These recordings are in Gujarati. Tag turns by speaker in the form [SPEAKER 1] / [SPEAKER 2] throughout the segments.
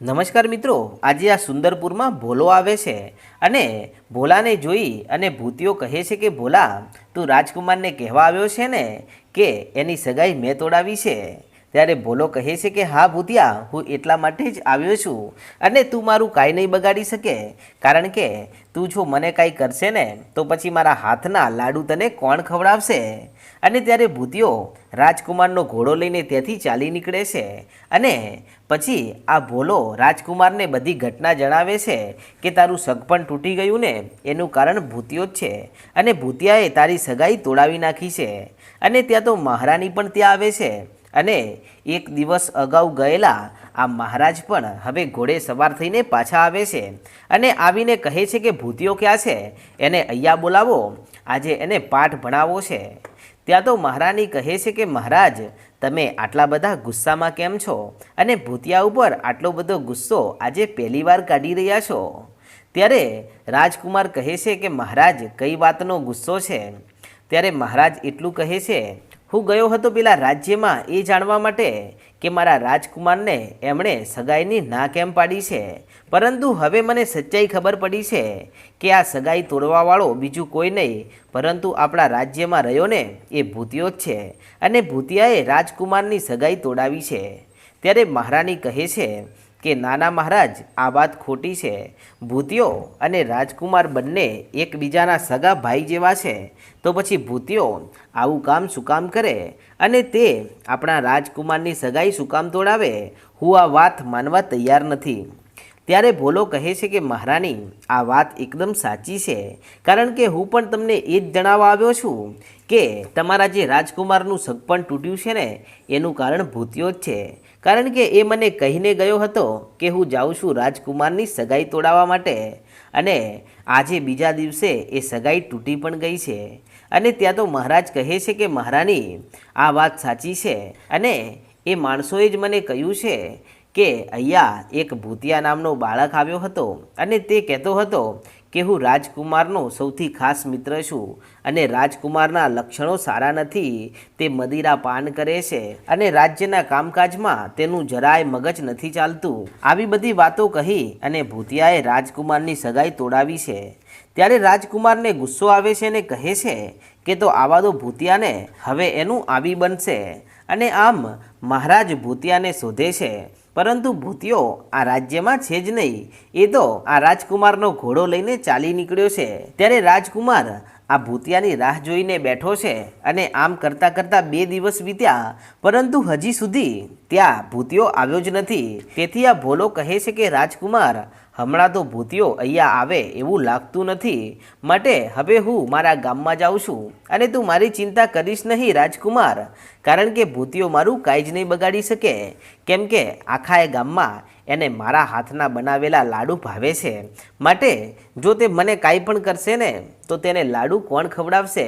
[SPEAKER 1] નમસ્કાર મિત્રો, આજે આ સુંદરપુરમાં ભોલો આવે છે અને ભોલાને જોઈ અને ભૂતિઓ કહે છે કે, ભોલા, તું રાજકુમારને કહેવા આવ્યો છે ને કે, એની સગાઈ મેં તોડાવી છે. ત્યારે ભોલો કહે છે કે, હા ભૂતિયા, હું એટલા માટે જ આવ્યો છું અને તું મારું કાંઈ નહીં બગાડી શકે. કારણ કે તું જો મને કાંઈ કરશે ને, તો પછી મારા હાથના લાડુ તને કોણ ખવડાવશે? અને ત્યારે ભૂતિયો રાજકુમારનો ઘોડો લઈને ત્યાંથી ચાલી નીકળે છે. અને પછી આ ભોલો રાજકુમારને બધી ઘટના જણાવે છે કે, તારું સગપણ તૂટી ગયું ને, એનું કારણ ભૂતિયો જ છે. અને ભૂતિયાએ તારી સગાઈ તોડાવી નાખી છે. અને ત્યાં તો મહારાણી પણ ત્યાં આવે છે. અને એક દિવસ અગાઉ ગયેલા આ મહારાજ પણ હવે ઘોડે સવાર થઈને પાછા આવે છે અને આવીને કહે છે કે ભૂતિયો ક્યાં છે? એને અહીંયા બોલાવો. આજે એને પાઠ ભણાવો છે. ત્યાં તો મહારાણી કહે છે કે, મહારાજ, તમે આટલા બધા ગુસ્સામાં કેમ છો? અને ભૂતિયા ઉપર આટલો બધો ગુસ્સો આજે પહેલી વાર કાઢી રહ્યા છો? ત્યારે રાજકુમાર કહે છે કે, મહારાજ, કઈ વાતનો ગુસ્સો છે? ત્યારે મહારાજ એટલું કહે છે હું ગયો હતો પેલા રાજ્યમાં, એ જાણવા માટે કે મારા રાજકુમારને એમણે સગાઈની ના કેમ પાડી છે. પરંતુ હવે મને સચ્ચાઈ ખબર પડી છે કે આ સગાઈ તોડવાવાળો બીજું કોઈ નહીં, પરંતુ આપણા રાજ્યમાં રહ્યો ને એ ભૂતિયો જ છે. અને ભૂતિયાએ રાજકુમારની સગાઈ તોડાવી છે. ત્યારે મહારાણી કહે છે કે નાના મહારાજ, આ વાત ખોટી છે. ભૂતિયો અને રાજકુમાર બંને એકબીજાના સગા ભાઈ જેવા છે. તો પછી ભૂતિયો આવું કામ શું કામ કરે? અને તે આપણા રાજકુમારની સગાઈ શું કામ તોડાવે? હું આ વાત માનવા તૈયાર નથી. ત્યારે ભોલો કહે છે કે, મહારાણી, આ વાત એકદમ સાચી છે. કારણ કે હું પણ તમને એ જ જણાવવા આવ્યો છું કે, તમારા જે રાજકુમારનું સગપણ તૂટ્યું છે ને, એનું કારણ ભૂતિયો જ છે. કારણ કે એ મને કહીને ગયો હતો કે હું જાઉં છું રાજકુમારની સગાઈ તોડાવવા માટે. અને આજે બીજા દિવસે એ સગાઈ તૂટી પણ ગઈ છે. અને ત્યાં તો મહારાજ કહે છે કે, મહારાણી, આ વાત સાચી છે. અને એ માણસોએ જ મને કહ્યું છે કે અહીંયા એક ભૂતિયા નામનો બાળક આવ્યો હતો અને તે કહેતો હતો કે હું રાજકુમારનો સૌથી ખાસ મિત્ર છું અને રાજકુમારના લક્ષણો સારા નથી, તે મદિરા પાન કરે છે અને રાજ્યના કામકાજમાં તેનું જરાય મગજ નથી ચાલતું. આવી બધી વાતો કહી અને ભૂતિયાએ રાજકુમારની સગાઈ તોડાવી છે. ત્યારે રાજકુમારને ગુસ્સો આવે છે અને કહે છે કે તો આવા દો ભૂતિયાને, હવે એનું આવી બનશે અને આમ મહારાજ ભૂતિયાને શોધે છે. પરંતુ ભૂતિયો આ રાજ્યમાં છે જ નહીં. એ તો આ રાજકુમારનો ઘોડો લઈને ચાલી નીકળ્યો છે. ત્યારે રાજકુમાર આ ભૂતિયાની રાહ જોઈને બેઠો છે અને આમ કરતાં કરતાં બે દિવસ વીત્યા, પરંતુ હજી સુધી ત્યાં ભૂતિયો આવ્યો જ નથી. તેથી આ ભોલો કહે છે કે, રાજકુમાર, હમણાં તો ભૂતિયો અહીંયા આવે એવું લાગતું નથી. માટે હવે હું મારા ગામમાં જાઉં છું અને તું મારી ચિંતા કરીશ નહીં, રાજકુમાર. કારણ કે ભૂતિયો મારું કાંઈ જ નહીં બગાડી શકે. કેમ કે આખા એ ગામમાં એને મારા હાથના બનાવેલા લાડુ ભાવે છે. માટે જો તે મને કાંઈ પણ કરશે ને, તો તેને લાડુ કોણ ખવડાવશે?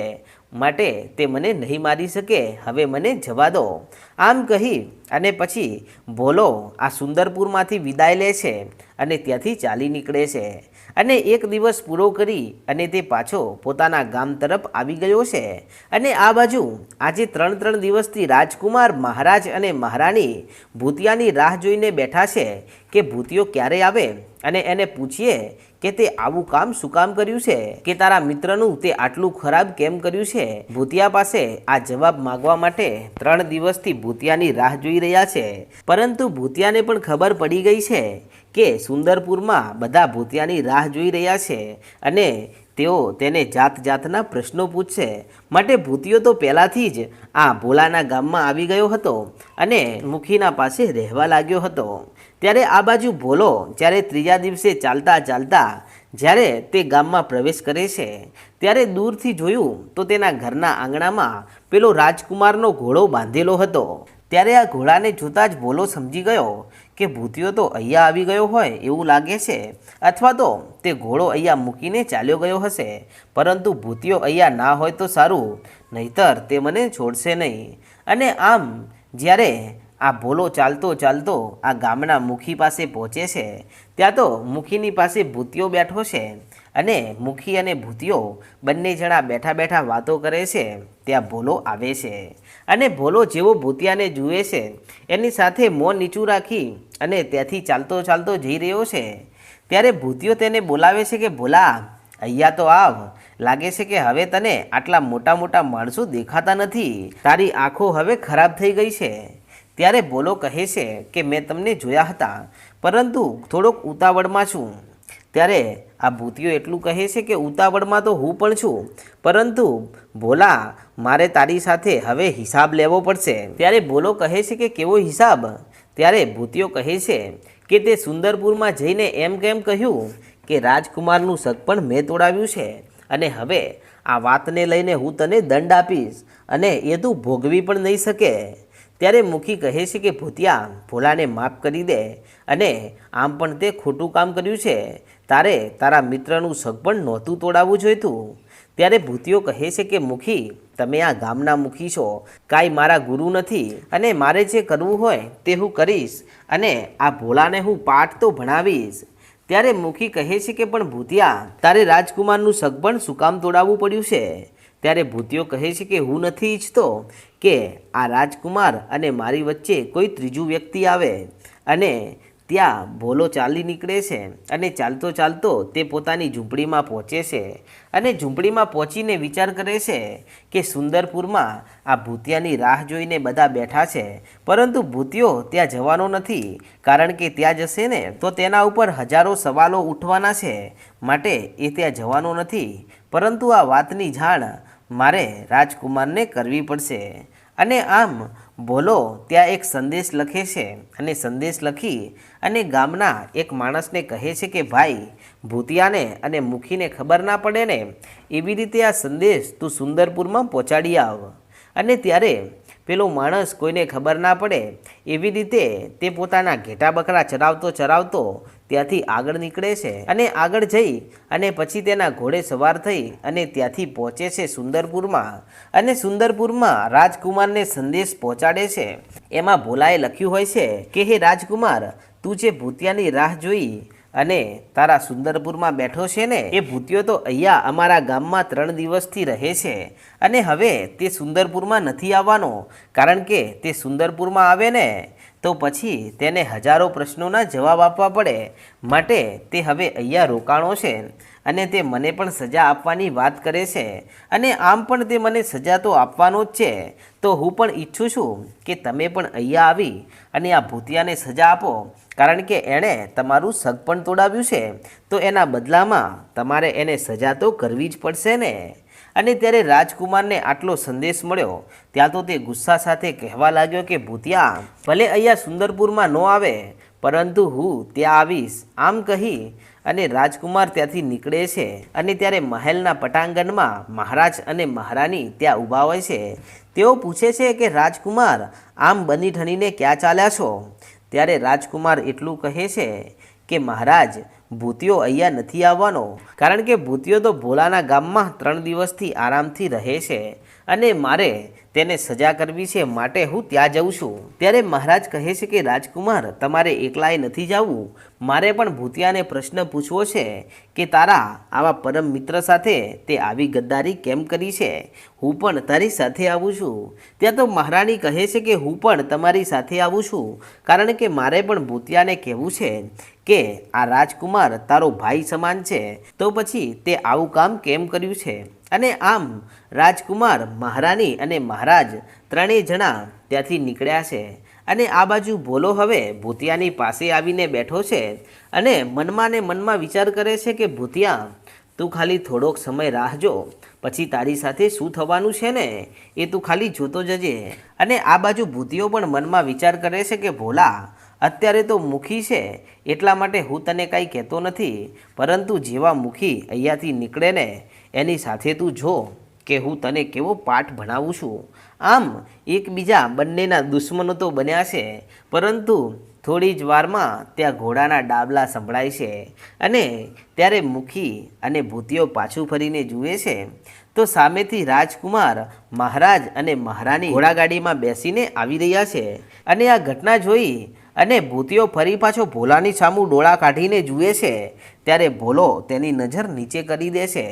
[SPEAKER 1] માટે તે મને નહીં મારી શકે, હવે મને જવા દો. આમ કહી અને પછી ભોલો આ સુંદરપુરમાંથી વિદાય લે છે અને ત્યાંથી ચાલી નીકળે છે. અને એક દિવસ પૂરો કરી અને તે પાછો પોતાના ગામ તરફ આવી ગયો છે. અને આ બાજુ આજે ત્રણ ત્રણ દિવસથી રાજકુમાર મહારાજ અને મહારાણી ભૂતિયાની રાહ જોઈને બેઠા છે કે ભૂતિયો ક્યારે આવે અને એને પૂછીએ કે તે આવું કામ શું કામ કર્યું છે? કે તારા મિત્રનું તે આટલું ખરાબ કેમ કર્યું છે? ભૂતિયા પાસે આ જવાબ માગવા માટે ત્રણ દિવસથી ભૂતિયાની રાહ જોઈ રહ્યા છે. પરંતુ ભૂતિયાને પણ ખબર પડી ગઈ છે કે સુંદરપુરમાં બધા ભૂતિયાની રાહ જોઈ રહ્યા છે અને તેઓ તેને જાત જાતના પ્રશ્નો પૂછશે. માટે ભૂતિયો તો પહેલાંથી જ આ ભોલાના ગામમાં આવી ગયો હતો અને મુખીના પાસે રહેવા લાગ્યો હતો. ત્યારે આ બાજુ ભોલો જ્યારે ત્રીજા દિવસે ચાલતા ચાલતા જ્યારે તે ગામમાં પ્રવેશ કરે છે, ત્યારે દૂરથી જોયું તો તેના ઘરના આંગણામાં પેલો રાજકુમારનો ઘોડો બાંધેલો હતો. ત્યારે આ ઘોડાને જોતાં જ ભોલો સમજી ગયો કે ભૂતિયો તો અહીંયા આવી ગયો હોય એવું લાગે છે? અથવા તો તે ઘોડો અહીંયા મૂકીને ચાલ્યો ગયો હશે, પરંતુ ભૂતિયો અહીંયા ના હોય તો સારું, નહીતર તે મને છોડશે નહીં. અને આમ, જ્યારે આ ભોલો ચાલતો ચાલતો આ ગામના મુખી પાસે પહોંચે છે, ત્યાં તો મુખીની પાસે ભૂતિયો બેઠો છે અને મુખી અને ભૂતિયો બંને જણા બેઠા બેઠા વાતો કરે છે. ત્યાં ભોલો આવે છે. અને ભોલો જેવો ભૂતિયાને જુએ છે, એની સાથે મોં નીચું રાખી અને ત્યાંથી ચાલતો ચાલતો જઈ રહ્યો છે. ત્યારે ભૂતિયો તેને બોલાવે છે કે, ભોલા, અહીંયા તો આવ. લાગે છે કે હવે તને આટલા મોટા મોટા માણસો દેખાતા નથી. તારી આંખો હવે ખરાબ થઈ ગઈ છે. ત્યારે ભોલો કહે છે કે, મેં તમને જોયા હતા, પરંતુ થોડોક ઉતાવળમાં છું. ત્યારે આ ભૂતિયો એટલું કહે છે કે ઉતાવળમાં તો હું પણ છું, પરંતુ ભોલા, મારે તારી સાથે હવે હિસાબ લેવો પડશે. ત્યારે ભોલો કહે છે કે કેવો હિસાબ? ત્યારે ભૂતિયો કહે છે કે તે સુંદરપુરમાં જઈને એમ કેમ કહ્યું કે રાજકુમારનું શક પણ મેં તોડાવ્યું છે અને હવે આ વાતને લઈને હું તને દંડ આપીશ અને એ તું ભોગવી પણ નહીં શકે. ત્યારે મુખી કહે છે કે, ભૂતિયા, ભોલાને માફ કરી દે અને આમ પણ તે ખોટું કામ કર્યું છે. તારે તારા મિત્રનું સગ પણ નહોતું તોડાવવું જોઈતું. ત્યારે ભૂતિયો કહે છે કે, મુખી, તમે આ ગામના મુખી છો. કાંઈ મારા ગુરુ નથી અને મારે જે કરવું હોય તે હું કરીશ અને આ ભોલાને હું પાઠ તો ભણાવીશ. ત્યારે મુખી કહે છે કે, પણ ભૂતિયા, તારે રાજકુમારનું સગપણ શું કામ તોડાવવું પડ્યું છે? ત્યારે ભૂતિયો કહે છે કે, હું નથી ઈચ્છતો કે આ રાજકુમાર અને મારી વચ્ચે કોઈ ત્રીજું વ્યક્તિ આવે અને ત્યાં ભોલો ચાલી નીકળે છે અને ચાલતો ચાલતો તે પોતાની ઝૂંપડીમાં પહોંચે છે અને ઝૂંપડીમાં પહોંચીને વિચાર કરે છે કે સુંદરપુરમાં આ ભૂતિયાની રાહ જોઈને બધા બેઠા છે. પરંતુ ભૂતિયો ત્યાં જવાનો નથી, કારણ કે ત્યાં જશે ને તો તેના ઉપર હજારો સવાલો ઉઠવાના છે. માટે એ ત્યાં જવાનો નથી. પરંતુ આ વાતની જાણ મારે રાજકુમારને કરવી પડશે. અને આમ ભોલો ત્યાં એક સંદેશ લખે છે. અને સંદેશ લખી અને ગામના એક માણસને કહે છે કે, ભાઈ, ભૂતિયાને અને મુખીને ખબર ના પડે ને? એવી રીતે આ સંદેશ તું સુંદરપુરમાં પહોંચાડી આવ. અને ત્યારે પેલો માણસ કોઈને ખબર ના પડે, એવી રીતે તે પોતાના ઘેટા બકરા ચરાવતો ચરાવતો ત્યાંથી આગળ નીકળે છે અને આગળ જઈ અને પછી તેના ઘોડે સવાર થઈ અને ત્યાંથી પહોંચે છે સુંદરપુરમાં અને સુંદરપુરમાં રાજકુમારને સંદેશ પહોંચાડે છે. એમાં ભોલાએ લખ્યું હોય છે કે, હે રાજકુમાર, તું જે ભૂતિયાની રાહ જોઈ અને તારા સુંદરપુરમાં બેઠો છે ને, એ ભૂતિયો તો અહીંયા અમારા ગામમાં ત્રણ દિવસથી રહે છે. અને હવે તે સુંદરપુરમાં નથી આવવાનો, કારણ કે તે સુંદરપુરમાં આવે ને, તો પછી તેને હજારો પ્રશ્નોના જવાબ આપવા પડે. માટે તે હવે અહીંયા રોકાણો છે અને તે મને પણ સજા આપવાની વાત કરે છે. અને આમ પણ તે મને સજા તો આપવાનો જ છે. તો હું પણ ઈચ્છું છું કે તમે પણ અહીંયા આવી અને આ ભૂતિયાને સજા આપો. કારણ કે એણે તમારું સગપણ તોડાવ્યું છે, તો એના બદલામાં તમારે એને સજા તો કરવી જ પડશે ને. અને ત્યારે રાજકુમારને આટલો સંદેશ મળ્યો, ત્યાં તો તે ગુસ્સા સાથે કહેવા લાગ્યો કે, ભૂતિયા, ભલે અહીંયા સુંદરપુરમાં ન આવે, પરંતુ હું ત્યાં આવીશ, આમ કહી અને રાજકુમાર ત્યાંથી નીકળે છે. અને ત્યારે મહેલના પટાંગણમાં મહારાજ અને મહારાણી ત્યાં ઊભા હોય છે. તેઓ પૂછે છે કે, રાજકુમાર, આમ બની ઠણીને ક્યાં ચાલ્યા છો? ત્યારે રાજકુમાર એટલું કહે છે કે મહારાજ ભૂતિયો અહીંયા નથી આવવાનો. કારણ કે ભૂતિયો તો ભોલાના ગામમાં ત્રણ દિવસથી આરામથી રહે છે અને મારે તેને સજા કરવી છે માટે હું ત્યાં જઉં છું. ત્યારે મહારાજ કહે છે કે, રાજકુમાર, તમારે એકલાએ નથી જવું. મારે પણ ભૂતિયાને પ્રશ્ન પૂછવો છે કે તારા આવા પરમ મિત્ર સાથે તે આવી ગદ્દારી કેમ કરી છે? હું પણ તારી સાથે આવું છું. ત્યાં તો મહારાણી કહે છે કે, હું પણ તમારી સાથે આવું છું. કારણ કે મારે પણ ભૂતિયાને કહેવું છે કે, આ રાજકુમાર તારો ભાઈ સમાન છે. તો પછી તે આવું કામ કેમ કર્યું છે? અને આમ રાજકુમાર મહારાણી અને મહારાજ ત્રણેય જણા ત્યાંથી નીકળ્યા છે. અને આ બાજુ ભોલો હવે ભૂતિયાની પાસે આવીને બેઠો છે અને મનમાં ને મનમાં વિચાર કરે છે કે, ભૂતિયા, તું ખાલી થોડોક સમય રાહ જો. પછી તારી સાથે શું થવાનું છે ને? એ તું ખાલી જોતો જજે. અને આ બાજુ ભૂતિઓ પણ મનમાં વિચાર કરે છે કે, ભોલા, અત્યારે તો મુખી છે. એટલા માટે હું તને કાંઈ કહેતો નથી. પરંતુ જેવા મુખી અહીંયાથી નીકળે ને એની સાથે તું જો કે હું તને કેવો પાઠ ભણાવું છું. આમ એકબીજા બંનેના દુશ્મનો તો બન્યા છે, પરંતુ થોડી જ વારમાં ત્યાં ઘોડાના ડાબલા સંભળાય છે અને ત્યારે મુખી અને ભૂતિયો પાછું ફરીને જુએ છે. તો સામેથી રાજકુમાર, મહારાજ અને મહારાણી ઘોડાગાડીમાં બેસીને આવી રહ્યા છે અને આ ઘટના જોઈ અને ભૂતિયો ફરી પાછો ભોલાની સામું ડોળા કાઢીને જુએ છે. ત્યારે ભોલો તેની નજર નીચે કરી દે છે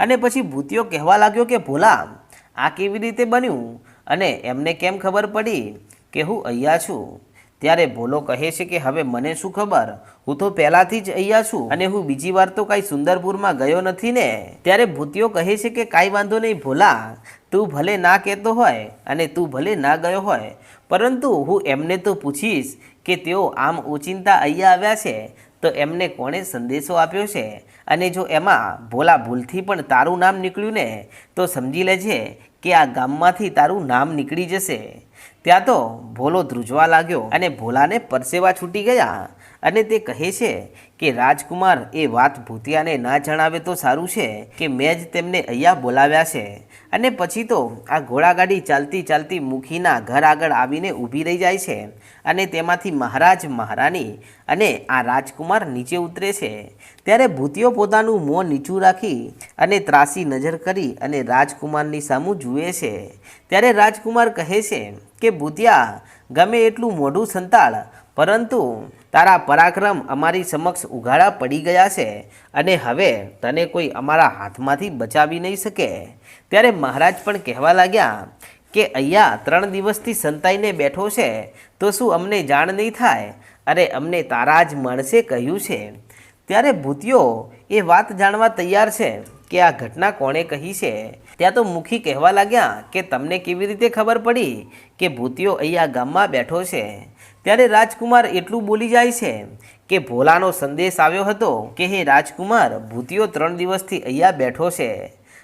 [SPEAKER 1] અને પછી ભૂતિયો કહેવા લાગ્યો કે, ભોલા, આ કેવી રીતે બન્યું? અને એમને કેમ ખબર પડી કે હું અહીંયા છું? ત્યારે ભોલો કહે છે કે, હવે મને શું ખબર? હું તો પહેલાંથી જ અહીંયા છું અને હું બીજી વાર તો કાંઈ સુંદરપુરમાં ગયો નથી ને. ત્યારે ભૂતિયો કહે છે કે, કાંઈ વાંધો નહીં ભોલા, તું ભલે ના કહેતો હોય અને તું ભલે ના ગયો હોય પરંતુ હું એમને તો પૂછીશ કે તેઓ આમ ઓચિંતા અહીંયા આવ્યા છે, તો એમને કોણે સંદેશો આપ્યો છે? અને જો એમાં ભોલા ભૂલથી પણ તારું નામ નીકળ્યું ને, તો સમજી લેજે કે આ ગામમાંથી તારું નામ નીકળી જશે. ત્યાં તો ભોલો ધ્રુજવા લાગ્યો અને ભોલાને પરસેવા છૂટી ગયા અને તે કહે છે કે રાજકુમાર એ વાત ભૂતિયાને ના જણાવે તો સારું છે કે મેં જ તેમને અહીંયા બોલાવ્યા છે. અને પછી તો આ ઘોડાગાડી ચાલતી ચાલતી મુખીના ઘર આગળ આવીને ઊભી રહી જાય છે અને તેમાંથી મહારાજ મહારાણી અને આ રાજકુમાર નીચે ઉતરે છે. ત્યારે ભૂતિયો પોતાનું મોં નીચું રાખી અને ત્રાસી નજર કરી અને રાજકુમારની સામું જુએ છે. ત્યારે રાજકુમાર કહે છે કે, ભૂતિયા, ગમે એટલું મોઢું સંતાળ પરંતુ તારા પરાક્રમ અમારી સમક્ષ ઉઘાડા પડી ગયા છે અને હવે તને કોઈ અમારા હાથમાંથી બચાવી નહીં શકે. ત્યારે મહારાજ પણ કહેવા લાગ્યા કે અહીંયા ત્રણ દિવસથી સંતાઈને બેઠો છે, તો શું અમને જાણ નહીં થાય? અરે, અમને તારા જ માણસે કહ્યું છે. ત્યારે ભૂતિયો એ વાત જાણવા તૈયાર છે કે આ ઘટના કોણે કહી છે? ત્યાં તો મુખી કહેવા લાગ્યા કે તમને કેવી રીતે ખબર પડી કે ભૂતિયો અહીંયા ગામમાં બેઠો છે? ત્યારે રાજકુમાર એટલું બોલી જાય છે કે ભોલાનો સંદેશ આવ્યો હતો કે હે રાજકુમાર ભૂતિયો ત્રણ દિવસથી અહીંયા બેઠો છે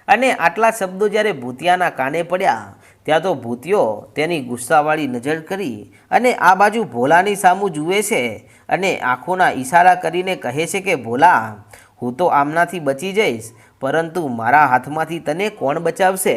[SPEAKER 1] અને આટલા શબ્દો જ્યારે ભૂતિયાના કાને પડ્યા, ત્યાં તો ભૂતિયો તેની ગુસ્સાવાળી નજર કરી અને આ બાજુ ભોલાની સામું જુએ છે અને આંખોના ઈશારા કરીને કહે છે કે, ભોલા, હું તો આમનાથી બચી જઈશ, પરંતુ મારા હાથમાંથી તને કોણ બચાવશે?